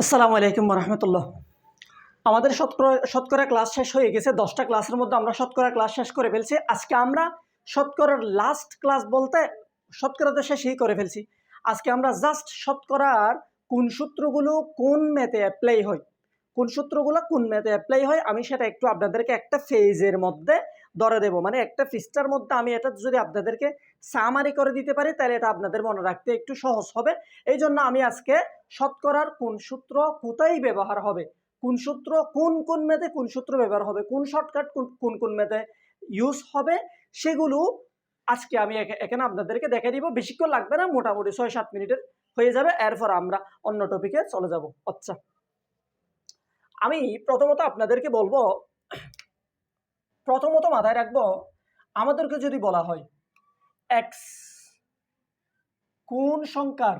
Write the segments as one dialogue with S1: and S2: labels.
S1: আসসালামু আলাইকুম রহমতুল্লাহ আমাদের শতকরা শতকরা ক্লাস শেষ হয়ে গেছে, দশটা ক্লাসের মধ্যে আমরা শতকরা ক্লাস শেষ করে ফেলছি। আজকে আমরা শতকরার লাস্ট ক্লাস বলতে শতকরা তো শেষই করে ফেলছি। আজকে আমরা জাস্ট শতকরার কোন সূত্রগুলো কোন মেতে অ্যাপ্লাই হয়, কোন সূত্রগুলো কোন মেতে অ্যাপ্লাই হয়, আমি সেটা একটু আপনাদেরকে একটা ফেজের মধ্যে ধরে দেবো। মানে একটা ফিস্টার মধ্যে আমি এটা যদি আপনাদেরকে সামারি করে দিতে পারি, তাহলে এটা আপনাদের মনে রাখতে একটু সহজ হবে। এই জন্য আমি আজকে শতকরার কোন সূত্র কোথায় ব্যবহার হবে? কোন সূত্র কোন কোন মেতে কোন সূত্র ব্যবহার হবে? কোন শর্টকাট কোন কোন কোন মেতে ইউজ হবে? সেগুলো আজকে আমি এখানে আপনাদেরকে দেখে দিব। বেশিক্ষণ লাগবে না, মোটামুটি ছয় সাত মিনিটের হয়ে যাবে। এরপর আমরা অন্য টপিকে চলে যাব। আচ্ছা। আমি প্রথমত আপনাদেরকে বলব প্রথমত মাথায় রাখব আমাদেরকে যদি বলা হয় এক্স কোন সংখ্যার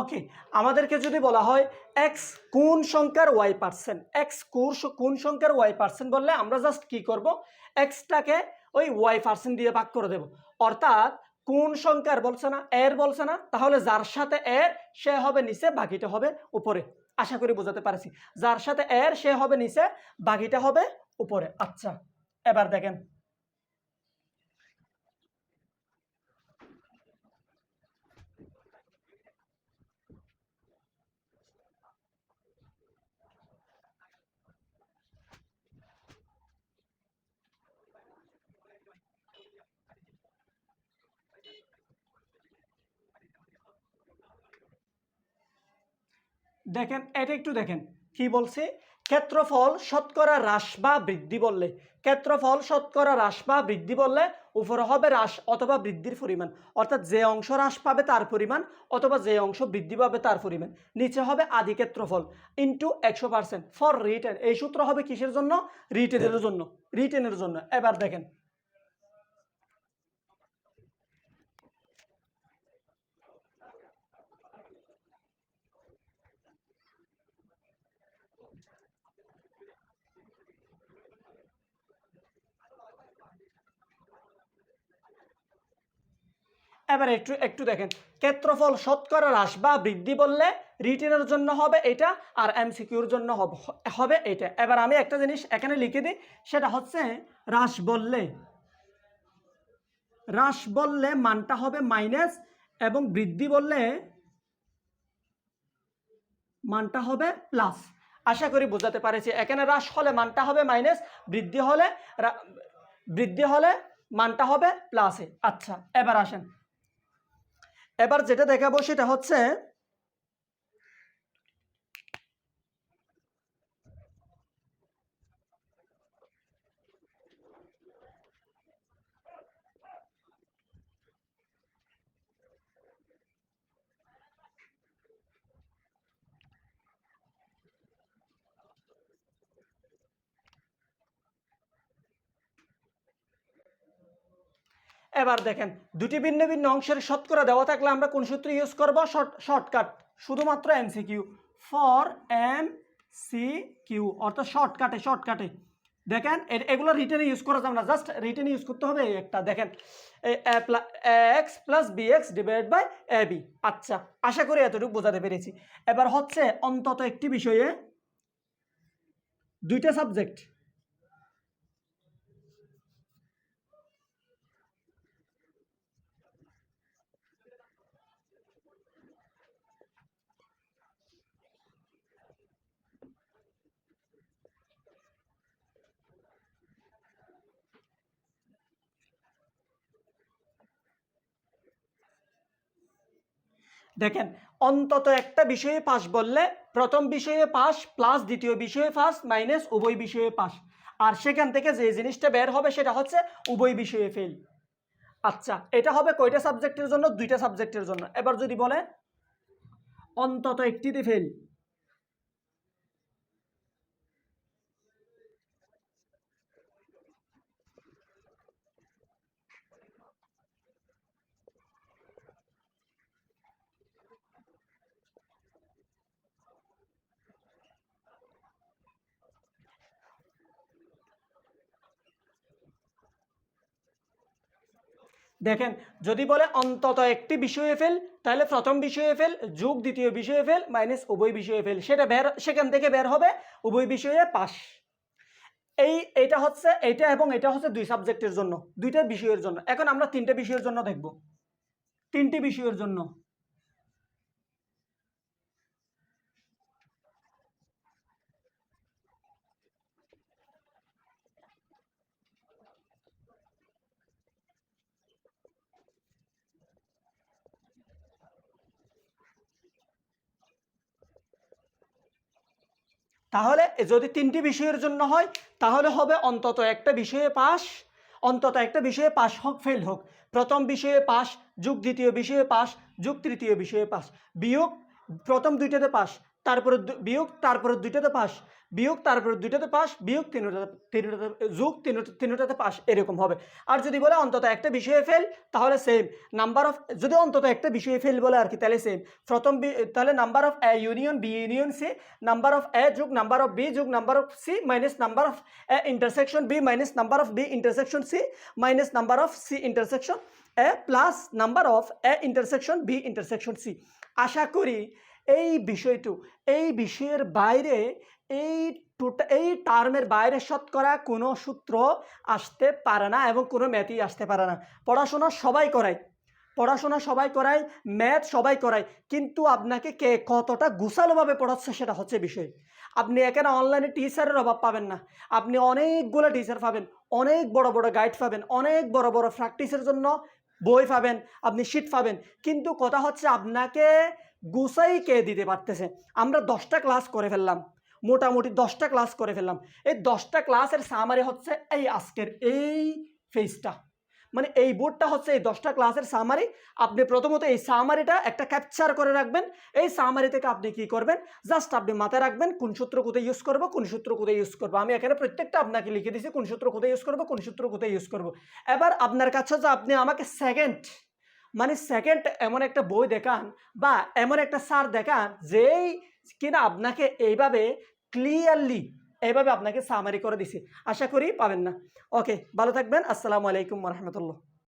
S1: ওকে আমাদেরকে যদি বলা হয় এক্স কোন সংখ্যার ওয়াই পার্সেন্ট এক্স কোন সংখ্যার ওয়াই পার্সেন্ট বললে আমরা জাস্ট কি করব? এক্সটাকে ওই ওয়াই পার্সেন্ট দিয়ে ভাগ করে দেব। অর্থাৎ কোন সংখ্যার বলছে না, এর বলছে না, তাহলে যার সাথে এর সে হবে নিচে, বাকিটা হবে উপরে। আশা করি বোঝাতে পারছি। যার সাথে এর, সে হবে নিচে, বাকিটা হবে উপরে। আচ্ছা এবার দেখেন। দেখেন, এটা একটু দেখেন। কি বলছে? ক্ষেত্রফল শতকরা হ্রাস বা বৃদ্ধি বললে। ক্ষেত্রফল শতকরা হ্রাস বা বৃদ্ধি বললে উপরে হবে হ্রাস অথবা বৃদ্ধির পরিমাণ। অর্থাৎ যে অংশ হ্রাস পাবে তার পরিমাণ অথবা যে অংশ বৃদ্ধি পাবে তার পরিমাণ। নিচে হবে আদি ক্ষেত্রফল ইন্টু একশো পার্সেন্ট ফর রিটেন এই সূত্র হবে কিসের জন্য? রিটেনের জন্য। রিটেনের জন্য। এবার দেখেন এবার একটু একটু দেখেন। ক্ষেত্রফল শতকরা হ্রাস বা বৃদ্ধি বললে রিটেনের জন্য হবে এটা আর এমসিকিউর জন্য হবে এটা। এবার আমি একটা জিনিস এখানে লিখে দিই, সেটা হচ্ছে হ্রাস বললে। হ্রাস বললে মানটা হবে মাইনাস এবং বৃদ্ধি বললে মানটা হবে প্লাস আশা করি বোঝাতে পারেছি। এখানে হ্রাস হলে মানটা হবে মাইনাস বৃদ্ধি হলে বৃদ্ধি হলে মানটা হবে প্লাসে আচ্ছা এবার আসেন। এবার যেটা দেখাবো সেটা হচ্ছে এবার দেখেন, দুটি ভিন্ন ভিন্ন অংশের শতকরা দেওয়া থাকলে আমরা কোন সূত্র ইউজ করব? শর্ট শর্টকাট শুধুমাত্র MCQ for M C Q অর্থাৎ শর্টকাটে শর্টকাটে দেখেন এগুলো রিটেনে ইউজ করা যাবে না জাস্ট রিটেনে ইউজ করতে হবে একটা। দেখেন X plus B X divide by A B আচ্ছা আশা করি এতটুকু বোঝাতে পেরেছি। এবার হচ্ছে অন্তত একটি বিষয়ে দুইটা সাবজেক্ট দেখেন, অন্তত একটা বিষয়ে পাস বললে প্রথম বিষয়ে পাস প্লাস দ্বিতীয় বিষয়ে পাস মাইনাস উভয় বিষয়ে পাস আর সেখান থেকে যে জিনিসটা বের হবে সেটা হচ্ছে উভয় বিষয়ে ফেল আচ্ছা এটা হবে কয়টা সাবজেক্টের জন্য? দুইটা সাবজেক্টের জন্য। এবার যদি বলে, অন্তত একটিতে ফেল দেখেন, যদি বলে অন্তত একটি বিষয়ে ফেল, তাহলে প্রথম বিষয়ে ফেল, যুগ দ্বিতীয় বিষয়ে ফেল মাইনাস উভয় বিষয়ে ফেল। সেটা বের, সেখান থেকে বের হবে উভয় বিষয়ে পাশ। এই, এটা হচ্ছে, এটা এবং এটা হচ্ছে দুই সাবজেক্টের জন্য, দুইটা বিষয়ের জন্য। এখন আমরা তিনটে বিষয়ের জন্য দেখব। তিনটি বিষয়ের জন্য। তাহলে যদি তিনটি বিষয়ের জন্য হয়, তাহলে হবে অন্তত একটা বিষয়ে পাস, অন্তত একটা বিষয়ে পাস হোক ফেল হোক। প্রথম বিষয়ে পাস, যুগ দ্বিতীয় বিষয়ে পাস, যুগ তৃতীয় বিষয়ে পাস। বিয়োগ প্রথম দুইটাতে পাস, তারপরে বিয়োগ, তারপরে দুইটাতে পাস। বিয়োগ তারপরে দুইটাতে পাস বিয়োগ তিনটাতে তিনটাতে, যোগ তিনটা তিনটাতে পাস এরকম হবে। আর যদি বলে অন্তত একটা বিষয়ে ফেল তাহলে সেম নাম্বার অফ যদি অন্তত একটা বিষয়ে ফেল বলে আর কি, তাহলে সেম প্রথম তাহলে number of A union B union C number of A যোগ নাম্বার অফ বি যোগ number of C minus number of A intersection B minus number of B intersection C minus number of C intersection A plus number of A intersection B intersection C আশা করি এই বিষয়টু, এই বিষয়ের বাইরে এই টোটা, এই টার্মের বাইরে শতকরা কোনো সূত্র আসতে পারে না এবং কোনো ম্যাথই আসতে পারে না। পড়াশোনা সবাই করায়। পড়াশোনা সবাই করায়, ম্যাথ সবাই করায়, কিন্তু আপনাকে কে কতটা গুছালোভাবে পড়াচ্ছে সেটা হচ্ছে বিষয়। আপনি এখানে অনলাইনে টিচারের অভাব পাবেন না। আপনি অনেকগুলো টিচার পাবেন, অনেক বড় বড় গাইড পাবেন, অনেক বড় বড় প্র্যাকটিসের জন্য বই পাবেন, আপনি শিট পাবেন। কিন্তু কথা হচ্ছে আপনাকে গুছাই কে দিতে পারতেছে? আমরা দশটা ক্লাস করে ফেললাম। মোটামুটি দশটা ক্লাস করে ফেললাম। এই দশটা ক্লাসের সামারি হচ্ছে এই আজকের এই ফেজটা মানে এই বোর্ডটা হচ্ছে এই দশটা ক্লাসের সামারি আপনি প্রথমত এই সামারিটা একটা ক্যাপচার করে রাখবেন। এই সামারি থেকে আপনি কি করবেন? জাস্ট আপনি মাথায় রাখবেন কোন সূত্র কোথায় ইউজ করব, কোন সূত্র কোথায় ইউজ করব। আমি এখানে প্রত্যেকটা আপনাকে লিখে দিয়েছি কোন সূত্র কোথায় ইউজ করব, কোন সূত্র কোথায় ইউজ করব। এবার আপনার কাছে যে আপনি আমাকে সেকেন্ড মানে সেকেন্ড এমন একটা বই দেখান বা এমন একটা স্যার দেখান যেই কিনা আপনাকে এইভাবে ক্লিয়ারলি এইভাবে আপনাকে সামারি করে দিছি। আশা করি পাবেন না। ওকে ভালো থাকবেন। আসসালামু আলাইকুম রহমতুল্লাহ।